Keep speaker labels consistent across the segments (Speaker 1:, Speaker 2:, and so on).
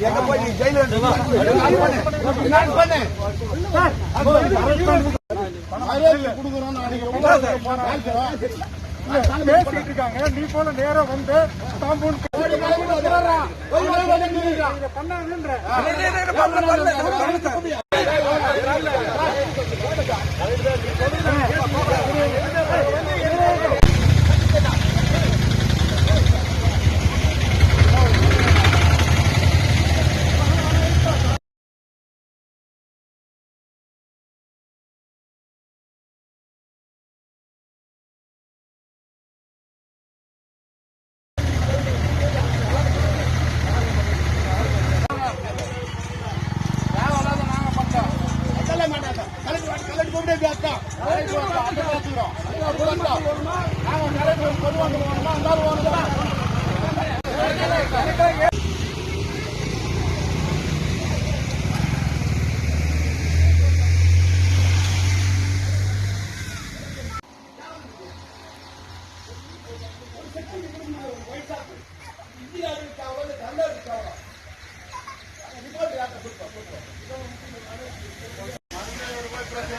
Speaker 1: எங்க போய் நீ ஜெயில பண்ணு
Speaker 2: பேசிட்டு இருக்காங்க நீ போல நேரம் வந்து காம்பவுண்ட் போராட்டம் இந்தியாவிற்காவது நல்லதுக்காக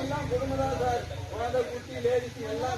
Speaker 1: எல்லாம் கொடுமை தான் சார். குழந்தை குட்டி லேடிஸ் எல்லாம்